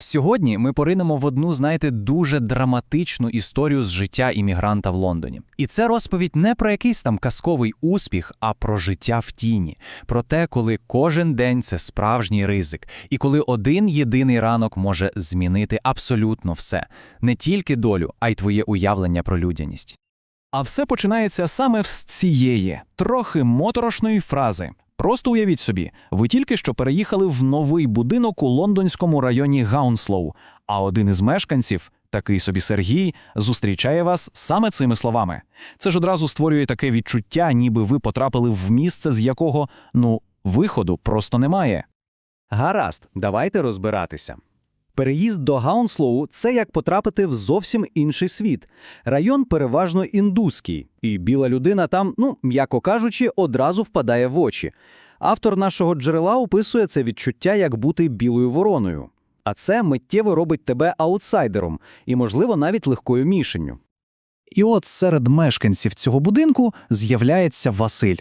Сьогодні ми поринемо в одну, знаєте, дуже драматичну історію з життя іммігранта в Лондоні. І це розповідь не про якийсь там казковий успіх, а про життя в тіні, про те, коли кожен день це справжній ризик, і коли один єдиний ранок може змінити абсолютно все, не тільки долю, а й твоє уявлення про людяність. А все починається саме з цієї трохи моторошної фрази. Просто уявіть собі, ви тільки що переїхали в новий будинок у лондонському районі Гаунслоу, а один із мешканців, такий собі Сергій, зустрічає вас саме цими словами. Це ж одразу створює таке відчуття, ніби ви потрапили в місце, з якого, ну, виходу просто немає. Гаразд, давайте розбиратися. Переїзд до Гаунслоу – це як потрапити в зовсім інший світ. Район переважно індуський, і біла людина там, ну, м'яко кажучи, одразу впадає в очі. Автор нашого джерела описує це відчуття як бути білою вороною. А це миттєво робить тебе аутсайдером і, можливо, навіть легкою мішенню. І от серед мешканців цього будинку з'являється Василь.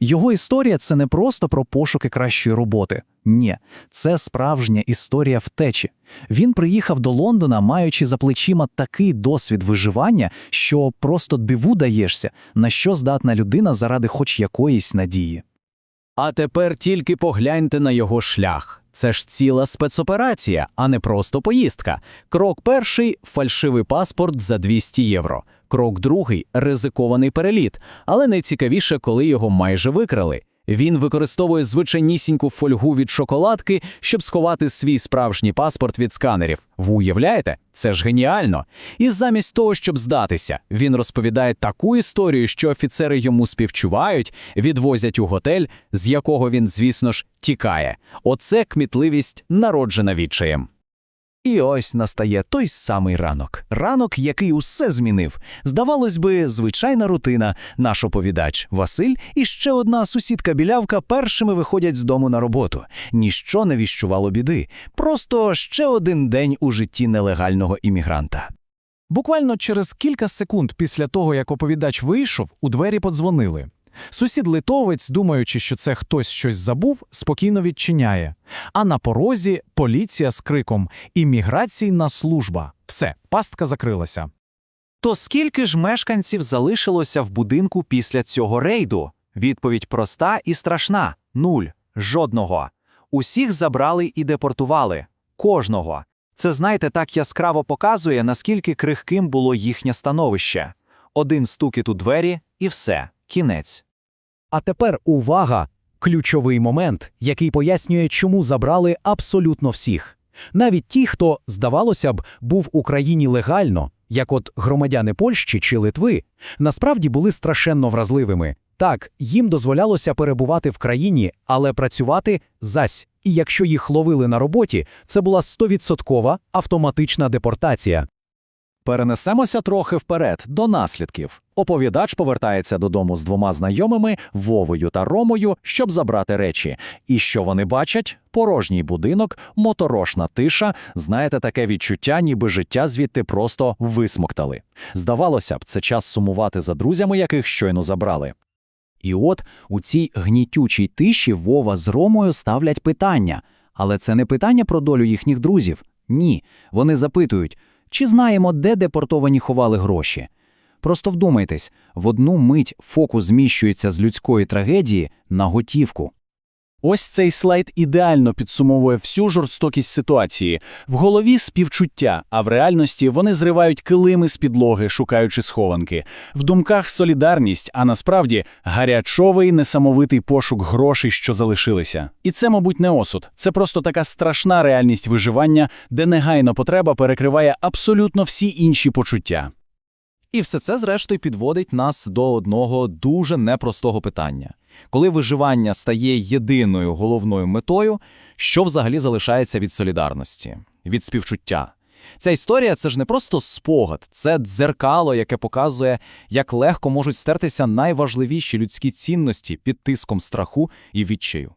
Його історія це не просто про пошуки кращої роботи. Ні, це справжня історія втечі. Він приїхав до Лондона, маючи за плечима такий досвід виживання, що просто диву даєшся, на що здатна людина заради хоч якоїсь надії. А тепер тільки погляньте на його шлях. Це ж ціла спецоперація, а не просто поїздка. Крок перший фальшивий паспорт за 200 євро. Крок другий ризикований переліт, але найцікавіше, коли його майже викрали. Він використовує звичайнісіньку фольгу від шоколадки, щоб сховати свій справжній паспорт від сканерів. Ви уявляєте? Це ж геніально. І замість того, щоб здатися, він розповідає таку історію, що офіцери йому співчувають, відвозять у готель, з якого він, звісно ж, тікає. Оце кмітливість, народжена відчаєм. І ось настає той самий ранок. Ранок, який усе змінив. Здавалось би, звичайна рутина. Наш оповідач Василь і ще одна сусідка-білявка першими виходять з дому на роботу. Ніщо не віщувало біди. Просто ще один день у житті нелегального іммігранта. Буквально через кілька секунд після того, як оповідач вийшов, у двері подзвонили. Сусід литовець, думаючи, що це хтось щось забув, спокійно відчиняє. А на порозі поліція з криком «Імміграційна служба». Все, пастка закрилася. То скільки ж мешканців залишилося в будинку після цього рейду? Відповідь проста і страшна нуль. Жодного. Усіх забрали і депортували. Кожного. Це, знаєте, так яскраво показує, наскільки крихким було їхнє становище. Один стукіт у двері і все. Кінець. А тепер увага! Ключовий момент, який пояснює, чому забрали абсолютно всіх. Навіть ті, хто, здавалося б, був в Україні легально, як от громадяни Польщі чи Литви, насправді були страшенно вразливими. Так, їм дозволялося перебувати в країні, але працювати зась. І якщо їх ловили на роботі, це була 100% автоматична депортація. Перенесемося трохи вперед до наслідків. Оповідач повертається додому з двома знайомими Вовою та Ромою, щоб забрати речі. І що вони бачать? Порожній будинок, моторошна тиша. Знаєте, таке відчуття, ніби життя звідти просто висмоктали. Здавалося б, це час сумувати за друзями, яких щойно забрали. І от у цій гнітючій тиші Вова з Ромою ставлять питання. Але це не питання про долю їхніх друзів. Ні. Вони запитують, чи знаємо, де депортовані ховали гроші. Просто вдумайтесь, в одну мить фокус зміщується з людської трагедії на готівку. Ось цей слайд ідеально підсумовує всю жорстокість ситуації. В голові співчуття, а в реальності вони зривають килими з підлоги, шукаючи схованки. В думках солідарність, а насправді гарячовий несамовитий пошук грошей, що залишилися. І це, мабуть, не осуд. Це просто така страшна реальність виживання, де негайна потреба перекриває абсолютно всі інші почуття. І все це, зрештою, підводить нас до одного дуже непростого питання. Коли виживання стає єдиною головною метою, що взагалі залишається від солідарності, від співчуття? Ця історія це ж не просто спогад, це дзеркало, яке показує, як легко можуть стертися найважливіші людські цінності під тиском страху і відчаю.